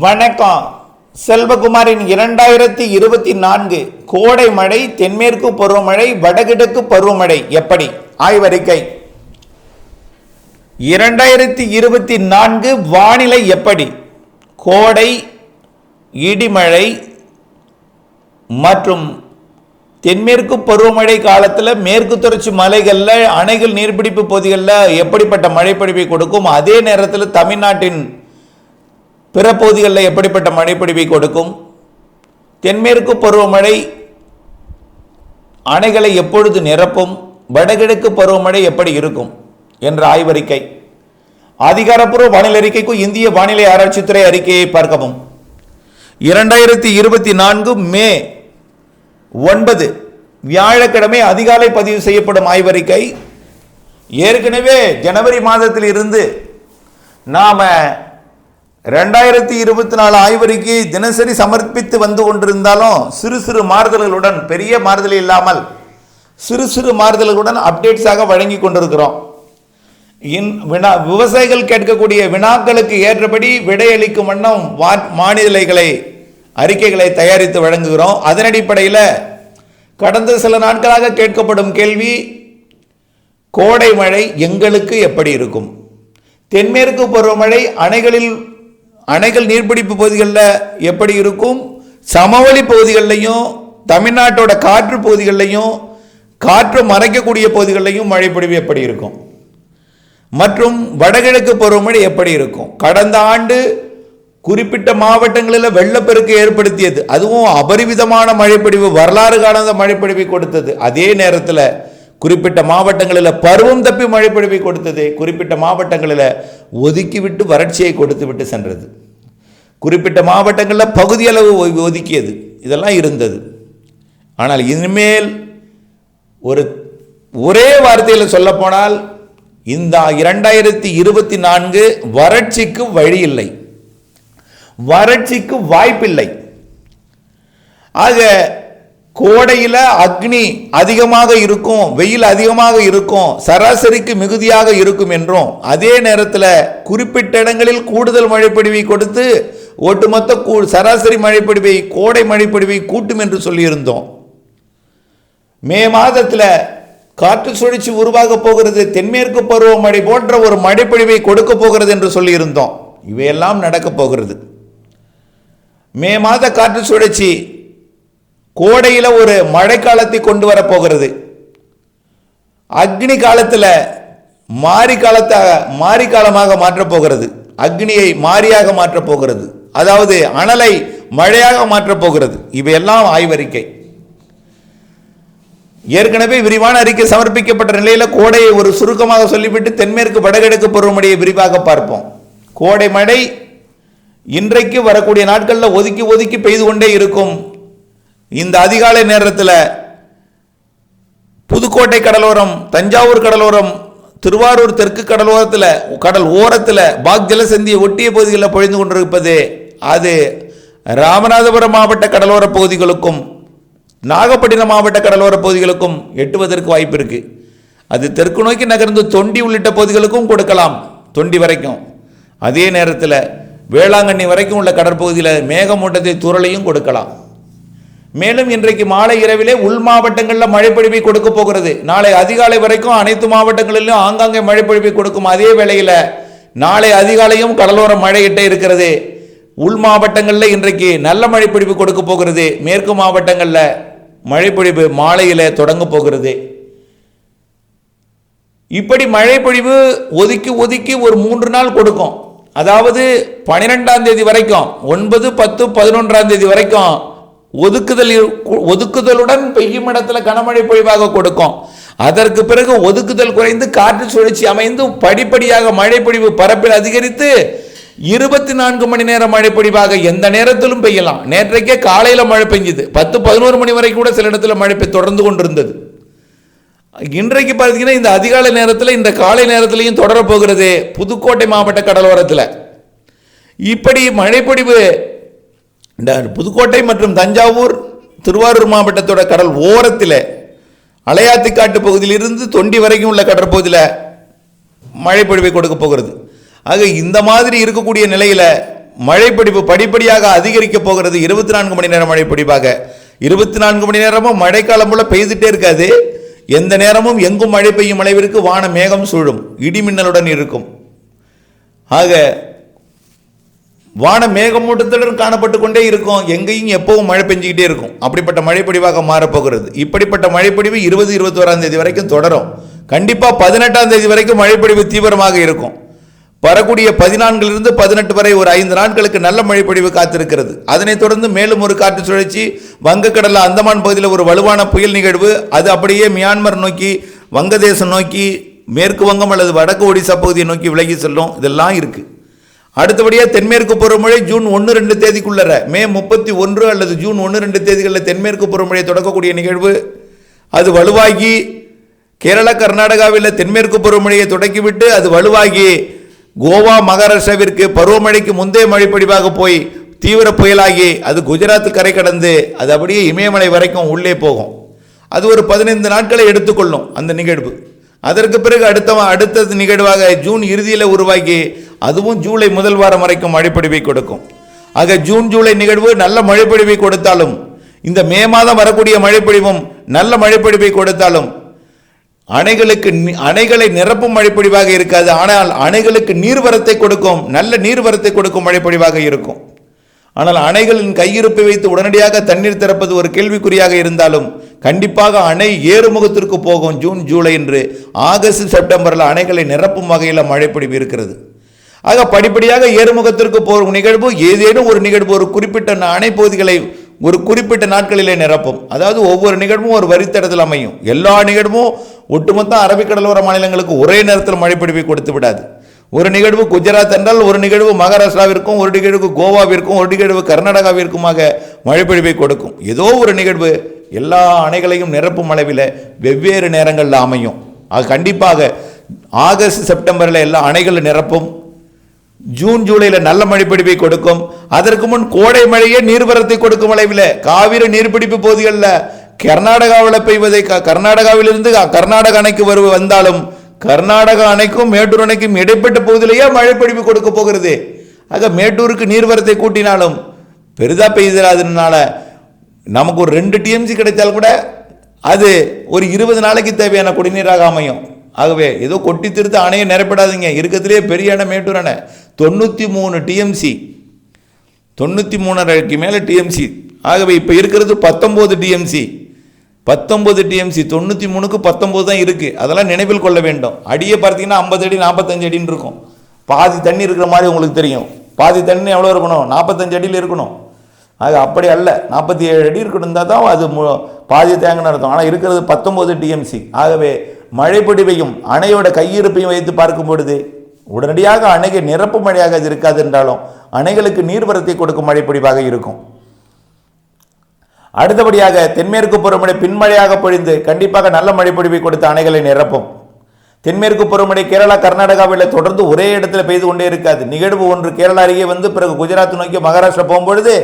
வணக்கம். செல்வகுமாரின் இரண்டாயிரத்தி இருபத்தி நான்கு கோடை மழை தென்மேற்கு பருவமழை வடகிழக்கு பருவமழை எப்படி? ஆய்வறிக்கை. இரண்டாயிரத்தி இருபத்தி நான்கு வானிலை எப்படி? கோடை இடிமழை மற்றும் தென்மேற்கு பருவமழை காலத்தில் மேற்கு தொடர்ச்சி மலைகளில் அணைகள் நீர்பிடிப்பு பகுதிகளில் எப்படிப்பட்ட மழைப்பொழிவை கொடுக்கும்? அதே நேரத்தில் தமிழ்நாட்டின் பிற பகுதிகளில் எப்படிப்பட்ட மழைப்பொழிவை கொடுக்கும்? தென்மேற்கு பருவமழை அணைகளை எப்பொழுது நிரப்பும்? வடகிழக்கு பருவமழை எப்படி இருக்கும்? என்ற ஆய்வறிக்கை. அதிகாரப்பூர்வ வானிலை அறிக்கைக்கும் இந்திய வானிலை ஆராய்ச்சித்துறை அறிக்கையை பார்க்கவும். இரண்டாயிரத்தி இருபத்தி நான்கு மே ஒன்பது வியாழக்கிழமை அதிகாலை பதிவு செய்யப்படும் ஆய்வறிக்கை. ஏற்கனவே ஜனவரி மாதத்தில் இருந்து நாம் ரெண்டாயிரத்தி இருபத்தி நாலு ஆய்வறிக்கை தினசரி சமர்ப்பித்து வந்து கொண்டிருந்தாலும் சிறு சிறு மாறுதல்களுடன் பெரிய மாறுதல் இல்லாமல் சிறு சிறு மாறுதல்களுடன் அப்டேட்ஸாக வழங்கி கொண்டிருக்கிறோம். இன் வினா விவசாயிகள் கேட்கக்கூடிய வினாக்களுக்கு ஏற்றபடி விடையளிக்கும் வண்ணம் வா மாநிலைகளை அறிக்கைகளை தயாரித்து வழங்குகிறோம். அதன் அடிப்படையில் கடந்த சில நாட்களாக கேட்கப்படும் கேள்வி கோடை மழை எங்களுக்கு எப்படி இருக்கும்? தென்மேற்கு பருவமழை அணைகளில் அணைகள் நீர்பிடிப்பு பகுதிகளில் எப்படி இருக்கும்? சமவெளி பகுதிகளிலையும் தமிழ்நாட்டோட காற்று பகுதிகளிலையும் காற்று மறைக்கக்கூடிய பகுதிகளிலையும் மழைப்பொழிவு எப்படி இருக்கும்? மற்றும் வடகிழக்கு பருவமழை எப்படி இருக்கும்? கடந்த ஆண்டு குறிப்பிட்ட மாவட்டங்களில் வெள்ளப்பெருக்கு ஏற்படுத்தியது. அதுவும் அபரிவிதமான மழைப்பொழிவு வரலாறு காணாத மழைப்பொழிவை கொடுத்தது. அதே நேரத்தில் குறிப்பிட்ட மாவட்டங்களில் பருவம் தப்பி மழைப்பொழிவை கொடுத்தது குறிப்பிட்ட மாவட்டங்களில் ஒதுக்கிவிட்டு வறட்சியை கொடுத்து விட்டு சென்றது. குறிப்பிட்ட மாவட்டங்களில் பகுதியளவு ஒ- ஒதுக்கியது. இதெல்லாம் இருந்தது. ஆனால் இனிமேல் ஒரு ஒரே வார்த்தையில் சொல்லப்போனால் இந்த இரண்டாயிரத்தி இருபத்தி நான்கு வறட்சிக்கு வழி இல்லை. வறட்சிக்கு வாய்ப்பில்லை. ஆக கோடையில் அக்னி அதிகமாக இருக்கும் வெயில் அதிகமாக இருக்கும் சராசரிக்கு மிகுதியாக இருக்கும் என்றும் அதே நேரத்தில் குறிப்பிட்ட இடங்களில் கூடுதல் மழைப்பொழிவை கொடுத்து ஒட்டுமொத்த கூ- சராசரி மழைப்பொழிவை கோடை மழைப்பொழிவை கூட்டும் என்று சொல்லியிருந்தோம். மே மாதத்தில் காற்று சுழற்சி உருவாக போகிறது தென்மேற்கு பருவமழை போன்ற ஒரு மழைப்பொழிவை கொடுக்க போகிறது என்று சொல்லியிருந்தோம். இவையெல்லாம் நடக்கப் போகிறது. மே மாத காற்று சுழற்சி கோடையில் ஒரு மழைக்காலத்தை கொண்டு வரப் போகிறது. அக்னி காலத்தில் மாரி காலத்தாக மாரி காலமாக மாற்றப் போகிறது. அக்னியை மாரியாக மாற்றப் போகிறது. அதாவது அனலை மழையாக மாற்றப் போகிறது. இவையெல்லாம் ஆய்வறிக்கை. ஏற்கனவே விரிவான அறிக்கை சமர்ப்பிக்கப்பட்ட நிலையில் கோடையை ஒரு சுருக்கமாக சொல்லிவிட்டு தென்மேற்கு வடகிழக்கு பருவமழையை விரிவாக பார்ப்போம். கோடை மழை இன்றைக்கு வரக்கூடிய நாட்களில் ஒதுக்கி ஒதுக்கி பெய்து கொண்டே இருக்கும். இந்த அதிகாலை நேரத்தில் புதுக்கோட்டை கடலோரம் தஞ்சாவூர் கடலோரம் திருவாரூர் தெற்கு கடலோரத்தில் கடல் ஓரத்தில் பாக் ஜலசந்தியை ஒட்டிய பகுதிகளில் பொழிந்து கொண்டிருப்பது அது ராமநாதபுரம் மாவட்ட கடலோர பகுதிகளுக்கும் நாகப்பட்டினம் மாவட்ட கடலோர பகுதிகளுக்கும் எட்டுவதற்கு வாய்ப்பு இருக்கு. அது தெற்கு நோக்கி நகர்ந்து தொண்டி உள்ளிட்ட பகுதிகளுக்கும் கொடுக்கலாம் தொண்டி வரைக்கும். அதே நேரத்தில் வேளாங்கண்ணி வரைக்கும் உள்ள கடற்பகுதியில் மேகமூட்டத்தை தூறலையும் கொடுக்கலாம். மேலும் இன்றைக்கு மாலை இரவிலே உள் மாவட்டங்களில் மழைப்பொழிவை கொடுக்க போகிறது. நாளை அதிகாலை வரைக்கும் அனைத்து மாவட்டங்களிலும் ஆங்காங்கே மழைப்பொழிவை கொடுக்கும் அதே வேளையில் நாளை அதிகாலையும் கடலோர மழையிட்டே இருக்கிறது. உள் மாவட்டங்களில் இன்றைக்கு நல்ல மழைப்பொழிவு கொடுக்க போகிறது. மேற்கு மாவட்டங்களில் மழைப்பொழிவு மாலையில் தொடங்க போகிறது. இப்படி மழைப்பொழிவு ஒதுக்கி ஒதுக்கி ஒரு மூன்று நாள் கொடுக்கும். அதாவது பன்னிரெண்டாம் தேதி வரைக்கும் ஒன்பது பத்து பதினொன்றாம் தேதி வரைக்கும் ஒதுக்குதல் ஒதுக்குதலுடன் பெய்யும் இடத்துல கனமழை பொழிவாக கொடுக்கும். அதற்கு பிறகு ஒதுக்குதல் குறைந்து காற்று சுழற்சி அமைந்து படிப்படியாக மழைப்பொழிவு பரப்பில் அதிகரித்து இருபத்தி நான்கு மணி நேர மழைப்பொழிவாக எந்த நேரத்திலும் பெய்யலாம். நேற்றைக்கே காலையில் மழை பெஞ்சுது. பத்து பதினோரு மணி வரைக்கும் கூட சில இடத்துல மழை பெய் தொடர்ந்து கொண்டிருந்தது. இன்றைக்கு பார்த்தீங்கன்னா இந்த அதிகாலை நேரத்தில் இந்த காலை நேரத்திலையும் தொடரப்போகிறது புதுக்கோட்டை மாவட்ட கடலோரத்தில். இப்படி மழைப்பொழிவு இந்த புதுக்கோட்டை மற்றும் தஞ்சாவூர் திருவாரூர் மாவட்டத்தோட கடல் ஓரத்தில் அலையாத்திக்காட்டு பகுதியிலிருந்து தொண்டி வரைக்கும் உள்ள கடற்பகுதியில் மழைப்பொழிவை கொடுக்க போகிறது. ஆக இந்த மாதிரி இருக்கக்கூடிய நிலையில் மழைப்பிடிப்பு படிப்படியாக அதிகரிக்க போகிறது. இருபத்தி நான்கு மணி நேரம் மழைப்பிடிப்பாக இருபத்தி நான்கு மணி நேரமும் மழைக்காலம் போல பெய்துட்டே இருக்காது. எந்த நேரமும் எங்கும் மழை பெய்யும் அளவிற்கு வான மேகம் சூழும். இடிமின்னலுடன் இருக்கும். ஆக வான மேகமூட்டத்துடன் காணப்பட்டு கொண்டே இருக்கும். எங்கேயும் எப்பவும் மழை பெஞ்சிக்கிட்டே இருக்கும். அப்படிப்பட்ட மழைப்பொடிவாக மாறப்போகிறது. இப்படிப்பட்ட மழைப்பொடிவு இருபது இருபத்தோராம் தேதி வரைக்கும் தொடரும். கண்டிப்பாக பதினெட்டாம் தேதி வரைக்கும் மழைப்பொழிவு தீவிரமாக இருக்கும். வரக்கூடிய பதினான்கிலிருந்து பதினெட்டு வரை ஒரு ஐந்து நாட்களுக்கு நல்ல மழைப்பொழிவு காத்திருக்கிறது. அதனைத் தொடர்ந்து மேலும் ஒரு காற்று சுழற்சி வங்கக்கடலில் அந்தமான் பகுதியில் ஒரு வலுவான புயல் நிகழ்வு. அது அப்படியே மியான்மர் நோக்கி வங்கதேசம் நோக்கி மேற்கு வங்கம் அல்லது வடக்கு ஒடிசா பகுதியை நோக்கி விலகி செல்லும். இதெல்லாம் இருக்குது அடுத்தபடியாக தென்மேற்கு பருவமழை ஜூன் ஒன்று ரெண்டு தேதிக்குள்ளற. மே முப்பத்தி ஒன்று அல்லது ஜூன் ஒன்று ரெண்டு தேதிகளில் தென்மேற்கு பருவமழை தொடக்கக்கூடிய நிகழ்வு. அது வலுவாகி கேரளா கர்நாடகாவில் தென்மேற்கு பருவமழையை தொடக்கிவிட்டு அது வலுவாகி கோவா மகாராஷ்டிராவிற்கு பருவமழைக்கு முந்தைய மழைப்படிவாக போய் தீவிர புயலாகி அது குஜராத் கரை கடந்து அது அப்படியே இமயமலை வரைக்கும் உள்ளே போகும். அது ஒரு பதினைந்து நாட்களை எடுத்துக்கொள்ளும் அந்த நிகழ்வு. அதற்கு பிறகு அடுத்த அடுத்தது நிகழ்வாக ஜூன் இறுதியில் உருவாகி அதுவும் ஜூலை முதல் வாரம் வரைக்கும் மழைப்பொழிவை கொடுக்கும். ஆக ஜூன் ஜூலை நிகழ்வு நல்ல மழைப்பொழிவை கொடுத்தாலும் இந்த மே மாதம் வரக்கூடிய மழைப்பொழிவும் நல்ல மழைப்பொழிவை கொடுத்தாலும் அணைகளுக்கு நி- அணைகளை நிரப்பும் மழைப்பொழிவாக இருக்காது. ஆனால் அணைகளுக்கு நீர்வரத்தை கொடுக்கும் நல்ல நீர்வரத்தை கொடுக்கும் மழைப்பொழிவாக இருக்கும். ஆனால் அணைகளின் கையிருப்பை வைத்து உடனடியாக தண்ணீர் திறப்பது ஒரு கேள்விக்குறியாக இருந்தாலும் கண்டிப்பாக அணை ஏறுமுகத்திற்கு போகும் ஜூன் ஜூலை என்று ஆகஸ்ட் செப்டம்பரில் அணைகளை நிரப்பும் வகையில் மழைப்பொழிவு இருக்கிறது. ஆக படிப்படியாக ஏறுமுகத்திற்கு போகும் நிகழ்வு ஏதேனும் ஒரு நிகழ்வு ஒரு குறிப்பிட்ட அணை பகுதிகளை ஒரு குறிப்பிட்ட நாட்களிலே நிரப்பும். அதாவது ஒவ்வொரு நிகழ்வும் ஒரு வரித்தடத்தில் அமையும். எல்லா நிகழ்வும் ஒட்டுமொத்த அரபிக்கடலோர மாநிலங்களுக்கு ஒரே நேரத்தில் மழைப்பொழிவை கொடுத்து விடாது. ஒரு நிகழ்வு குஜராத் என்றால் ஒரு நிகழ்வு மகாராஷ்டிராவிற்கும் ஒரு நிகழ்வு கோவாவிற்கும் ஒரு நிகழ்வு கர்நாடகாவிற்குமாக மழைப்பொழிவை கொடுக்கும். ஏதோ ஒரு நிகழ்வு எல்லா அணைகளையும் நிரப்பும் அளவில் வெவ்வேறு நேரங்களில் அமையும். அது கண்டிப்பாக ஆகஸ்ட் செப்டம்பரில் எல்லா அணைகளும் நிரப்பும். ஜூன் ஜூலையில் நல்ல மழைப்பிடிப்பை கொடுக்கும். அதற்கு முன் கோடை மழையே நீர்வரத்தை கொடுக்கும் அளவில். காவிரி நீர்பிடிப்பு பகுதிகளில் கர்நாடகாவில் பெய்வதை க- கர்நாடகாவிலிருந்து கர்நாடக அணைக்கு வருவ வந்தாலும் கர்நாடக அணைக்கும் மேட்டூர் அணைக்கும் இடைப்பட்ட பகுதியிலேயே மழைப்பிடிப்பு கொடுக்க போகிறது. ஆக மேட்டூருக்கு நீர்வரத்தை கூட்டினாலும் பெரிதா பெய்திடாதனால நமக்கு ஒரு ரெண்டு டிஎம்சி கிடைத்தால் கூட அது ஒரு இருபது நாளைக்கு தேவையான குடிநீராக அமையும். ஆகவே ஏதோ கொட்டி திருத்த அணையை நிரப்பிடாதீங்க. இருக்கிறதுலே பெரிய அணை மேட்டூர் அணை. தொண்ணூற்றி மூணு டிஎம்சி தொண்ணூற்றி மூணரைக்கு மேலே டிஎம்சி ஆகவே இப்போ இருக்கிறது பத்தொம்போது டிஎம்சி பத்தொம்பது டிஎம்சி தொண்ணூற்றி மூணுக்கு பத்தொம்போது தான் இருக்குது அதெல்லாம் நினைவில் கொள்ள வேண்டும். அடியே பார்த்தீங்கன்னா ஐம்பது அடி நாற்பத்தஞ்சு அடின்னு இருக்கும். பாதி தண்ணி இருக்கிற மாதிரி உங்களுக்கு தெரியும். பாதி தண்ணி எவ்வளோ இருக்கணும்? நாற்பத்தஞ்சு அடியில் இருக்கணும். அது அப்படி அல்ல. நாற்பத்தி ஏழு அடி இருக்கணும் தான் அது மு- பாதி தேங்கன்னு அர்த்தம். ஆனால் இருக்கிறது பத்தொம்போது டிஎம்சி ஆகவே மழைப்பொடிவையும் அணையோட கையிருப்பையும் வைத்து பார்க்கும் பொழுது உடனடியாக அணைகள் நிரப்பு மழையாக அது இருக்காது என்றாலும் அணைகளுக்கு நீர்வரத்தை கொடுக்கும் மழைப்பொடிவாக இருக்கும். அடுத்தபடியாக தென்மேற்கு பருவமழை பின்மழையாக பொழிந்து கண்டிப்பாக நல்ல மழைப்பொழிவை கொடுத்த அணைகளை நிரப்பும். தென்மேற்கு பருவமழை கேரளா கர்நாடகாவில் தொடர்ந்து ஒரே இடத்துல பெய்து கொண்டே இருக்காது. நிகழ்வு ஒன்று கேரளா அருகே வந்து பிறகு குஜராத் நோக்கி மகாராஷ்டிரா போகும்பொழுது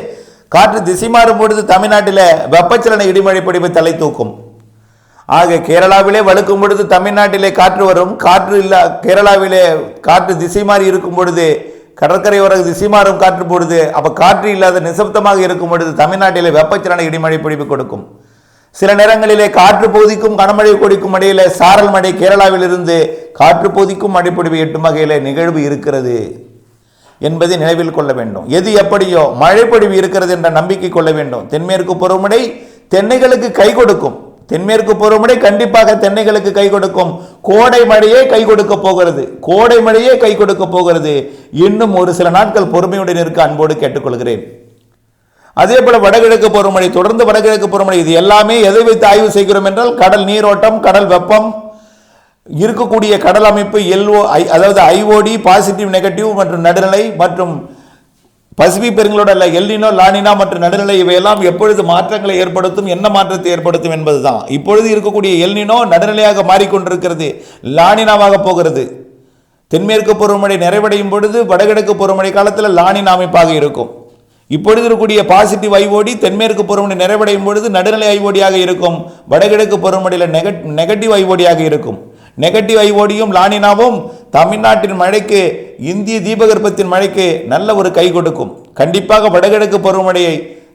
காற்று திசை மாறும் பொழுது தமிழ்நாட்டில் வெப்பச்சலன இடிமழை பொழிவு தலை தூக்கும். ஆக கேரளாவிலே வழுக்கும் பொழுது தமிழ்நாட்டிலே காற்று வரும். காற்று இல்லா கேரளாவிலே காற்று திசை மாறி இருக்கும் பொழுது கடற்கரையோர திசை மாறும் காற்று பொழுது அப்போ காற்று இல்லாத நிசப்தமாக இருக்கும் பொழுது தமிழ்நாட்டிலே வெப்பச்சலன இடிமழை பிடிப்பு கொடுக்கும். சில நேரங்களிலே காற்று பகுதிக்கும் கனமழை கொடிக்கும் இடையில சாரல் மழை கேரளாவில் இருந்து காற்று பகுதிக்கும் மழைப்பொழிவு எட்டும் வகையில் நிகழ்வு இருக்கிறது என்பதை நினைவில் கொள்ள வேண்டும். எது எப்படியோ மழைப்பொழிவு இருக்கிறது என்ற நம்பிக்கை கொள்ள வேண்டும். தென்மேற்கு பருவமழை தென்னைகளுக்கு கை கொடுக்கும். தென்மேற்கு பருவமழை கண்டிப்பாக தென்னைகளுக்கு கை கொடுக்கும். கோடை மழையே கை கொடுக்க போகிறது. கோடை மழையே கை கொடுக்க போகிறது. இன்னும் ஒரு சில நாட்கள் பொறுமையுடன் இருக்க அன்போடு கேட்டுக்கொள்கிறேன். அதே போல வடகிழக்கு பருவமழை தொடர்ந்து வடகிழக்கு பருவமழை இது எல்லாமே எதை வைத்து ஆய்வு செய்கிறோம் என்றால் கடல் நீரோட்டம் கடல் வெப்பம் இருக்கக்கூடிய கடல் அமைப்பு எல்ஓ ஐ அதாவது ஐஓடி பாசிட்டிவ் நெகட்டிவ் மற்றும் நடுநிலை மற்றும் பசிபிக் பெருங்களோட அல்ல எல்லினோ லானினா மற்றும் நடுநிலை இவையெல்லாம் எப்பொழுது மாற்றங்களை ஏற்படுத்தும் என்ன மாற்றத்தை ஏற்படுத்தும் என்பதுதான். இப்பொழுது இருக்கக்கூடிய எல்னினோ நடுநிலையாக மாறிக்கொண்டிருக்கிறது லானினாவாக போகிறது. தென்மேற்கு பருவமழை நிறைவடையும் பொழுது வடகிழக்கு பருவமழை காலத்தில் லானின் அமைப்பாக இருக்கும். இப்பொழுது இருக்கக்கூடிய பாசிட்டிவ் ஐஓடி தென்மேற்கு பருவமழை நிறைவடையும் பொழுது நடுநிலை ஐஓடியாக இருக்கும். வடகிழக்கு பருவமழையில் நெகட் நெகட்டிவ் ஐஓடியாக இருக்கும். நெகட்டிவ் ஐஓடியும் லானினாவும் தமிழ்நாட்டின் மழைக்கு இந்திய தீபகற்பத்தின் மழைக்கு நல்ல ஒரு கை கொடுக்கும். கண்டிப்பாக வடகிழக்கு பருவமழையை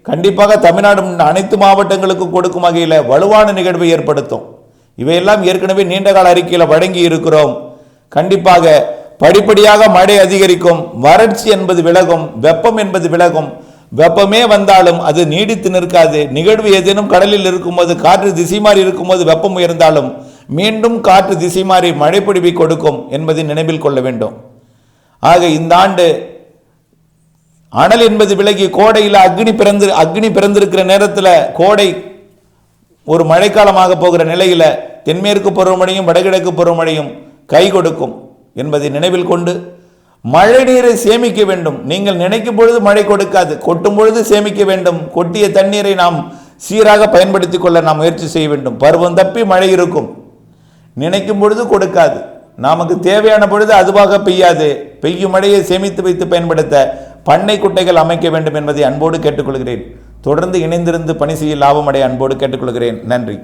கண்டிப்பாக தமிழ்நாடு அனைத்து மாவட்டங்களுக்கும் கொடுக்கும் வகையில் வலுவான நிகழ்வை ஏற்படுத்தும். இவையெல்லாம் ஏற்கனவே நீண்டகால அறிக்கையில் வழங்கி இருக்கிறோம். கண்டிப்பாக படிப்படியாக மழை அதிகரிக்கும். வறட்சி என்பது விலகும். வெப்பம் என்பது விலகும். வெப்பமே வந்தாலும் அது நீடித்து நிற்காது. நிகழ்வு ஏதேனும் கடலில் இருக்கும்போது காற்று திசை மாறி இருக்கும்போது வெப்பம் உயர்ந்தாலும் மீண்டும் காற்று திசை மாறி மழைப்பிடிவை கொடுக்கும் என்பதை நினைவில் கொள்ள வேண்டும். ஆக இந்த ஆண்டு அனல் என்பது விலகி கோடையில் அக்னி பிறந்து அக்னி பிறந்திருக்கிற நேரத்தில் கோடை ஒரு மழைக்காலமாக போகிற நிலையில் தென்மேற்கு பருவமழையும் வடகிழக்கு பருவமழையும் கை கொடுக்கும் என்பதை நினைவில் கொண்டு மழை நீரை சேமிக்க வேண்டும். நீங்கள் நினைக்கும் பொழுது மழை கொடுக்காது கொட்டும் பொழுது சேமிக்க வேண்டும். கொட்டிய தண்ணீரை நாம் சீராக பயன்படுத்திக் கொள்ள நாம் முயற்சி செய்ய வேண்டும். பருவம் தப்பி மழை இருக்கும். நினைக்கும் பொழுது கொடுக்காது. நமக்கு தேவையான பொழுது அதுவாக பெய்யாது. பெய்யும் மழையை சேமித்து வைத்து பயன்படுத்த பண்ணை குட்டைகள் அமைக்க வேண்டும் என்பதை அன்போடு கேட்டுக்கொள்கிறேன். தொடர்ந்து இணைந்திருந்து பணி செய்ய லாபமடைய அன்போடு கேட்டுக்கொள்கிறேன். நன்றி.